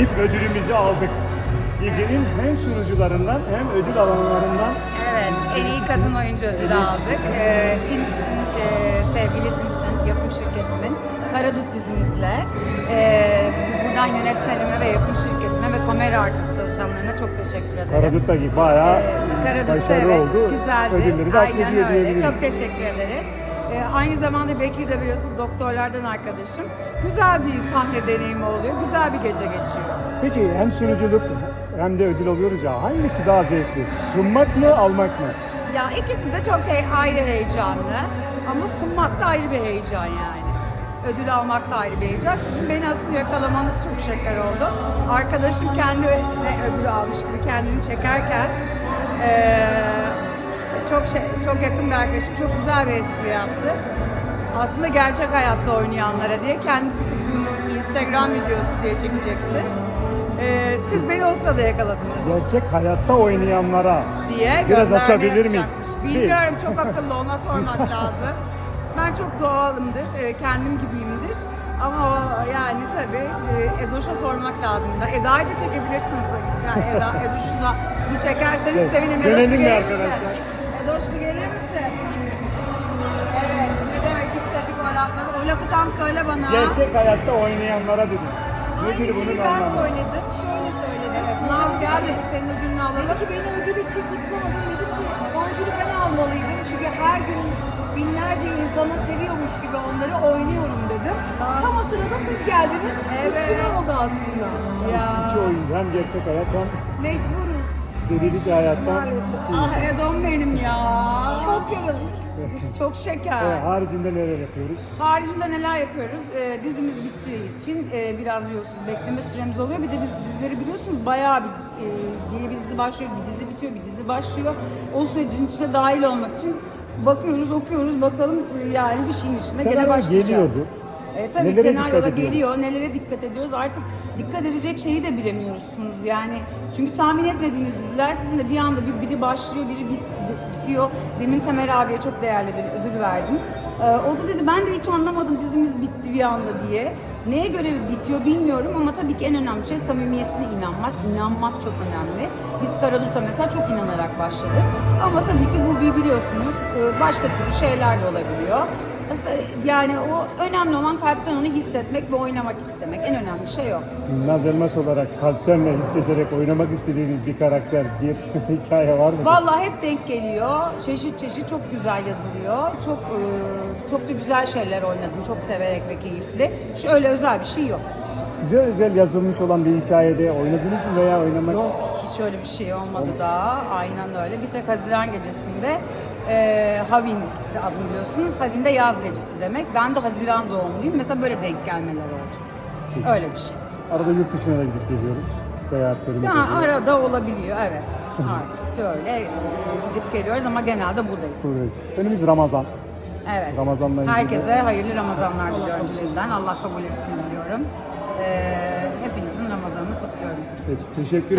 İlk ödülümüzü aldık. Gecenin hem sunucularından hem ödül alanlarından Evet, en iyi kadın oyuncu ödülü aldık. Ee, Tims'in, e, sevgili Tims'in yapım şirketimin Karadut dizimizle ee, buradan yönetmenime ve yapım şirketime ve kamera arkası çalışanlarına çok teşekkür ederim. Karadut'ta gibi bayağı Ee, Karadut'ta başarılı evet, oldu. güzeldi. Ödülleri de Aynen öyle. Çok teşekkür ederiz. Ee, aynı zamanda Bekir de biliyorsunuz doktorlardan arkadaşım. Güzel bir sahne deneyimi oluyor. Güzel bir gece geçiyor. Peki hem sunuculuk hem de ödül alıyoruz ya. Hangisi daha zevkli? Sunmak mı, almak mı? Ya ikisi de çok he- ayrı heyecanlı. Ama sunmak da ayrı bir heyecan yani. Ödül almak da ayrı bir heyecan. Sizin beni aslında yakalamanız çok şeker oldu. Arkadaşım kendi ödül almış gibi kendini çekerken eee, çok şey, çok yakın bir arkadaşım çok güzel bir espri yaptı. Aslında gerçek hayatta oynayanlara diye kendi tutup bunu Instagram videosu diye çekecekti. Eee, siz beni o sırada yakaladınız Gerçek hayatta oynayanlara. diye Biraz gönderme açabilir miyiz? yapacakmış. Bilmiyorum çok akıllı ona sormak lazım. Ben çok doğalımdır, e, kendim gibiyimdir. Ama o yani tabii e, Edoş'a sormak lazım da. Eda'yı da çekebilirsiniz. Yani Eda, Edoş'u da bir çekerseniz sevinirim. Edoş dönelim mi arkadaşlar? Edoş bir gelir misin? Evet, ne demek istedik o lafları? O lafı tam söyle bana. Gerçek hayatta oynayanlara dedim. Nedir bunun ben anlamı? söyledim. Şöyle söyledim. Evet, Naz gel dedi senin ödülünü alalım. Peki beni ödül için. Dedim ki o ödülü ben almalıydım. Çünkü her gün binlerce insana seviyormuş gibi onları oynuyorum dedim. Tam o sırada siz geldiniz. Evet. Üstüne oldu aslında. Ya. İki oyuncu hem gerçek hayat hem Mecburuz. Serilik hayattan. Maalesef. Ah Edom benim ya. Çok yorulmuş. Çok şeker. Evet, haricinde neler yapıyoruz? Haricinde neler yapıyoruz? Ee, dizimiz bittiği için e, biraz biliyorsunuz bekleme süremiz oluyor. Bir de biz dizileri biliyorsunuz bayağı bir e, yeni bir dizi başlıyor, bir dizi bitiyor, bir dizi başlıyor. O sürecin içine dahil olmak için bakıyoruz, okuyoruz, bakalım e, yani bir şeyin içine Senaryo gene başlayacağız. geliyordu. E, tabii Nelere ediyoruz? geliyor, nelere dikkat ediyoruz. Artık dikkat edecek şeyi de bilemiyorsunuz yani. Çünkü tahmin etmediğiniz diziler sizin de bir anda bir biri başlıyor, biri bit- bitiyor. Demin Tamer abiye çok değerli ödül verdim. Ee, o da dedi ben de hiç anlamadım dizimiz bitti bir anda diye. Neye göre bitiyor bilmiyorum ama tabii ki en önemli şey samimiyetine inanmak. İnanmak çok önemli. Biz Karadut'a mesela çok inanarak başladık. Ama tabii ki bu bir biliyorsunuz e, başka türlü şeyler de olabiliyor. Mesela Yani o önemli olan kalpten onu hissetmek ve oynamak istemek. En önemli şey o. Naz Elmas olarak kalpten ve hissederek oynamak istediğiniz bir karakter, bir hikaye var mı? Vallahi hep denk geliyor. Çeşit çeşit çok güzel yazılıyor. Çok e, çok da güzel şeyler oynadım. Çok severek ve keyifli. Şöyle özel bir şey yok. Size özel yazılmış olan bir hikayede oynadınız mı veya oynamak? Yok hiç öyle bir şey olmadı daha. Aynen öyle. Bir tek Haziran gecesinde e, Havin de adını biliyorsunuz. Havin de yaz gecesi demek. Ben de Haziran doğumluyum. Mesela böyle denk gelmeler oldu. Öyle bir şey. Arada yurt dışına da gidip geliyoruz. Seyahatlerimiz Ya oluyor. arada olabiliyor evet. Artık da öyle e, gidip geliyoruz ama genelde buradayız. Evet. Önümüz Ramazan. Evet. Ramazanla ilgili. Herkese hayırlı Ramazanlar diliyorum şimdiden. Allah kabul etsin diliyorum. Ee, hepinizin Ramazanını kutluyorum. Peki, teşekkür Çok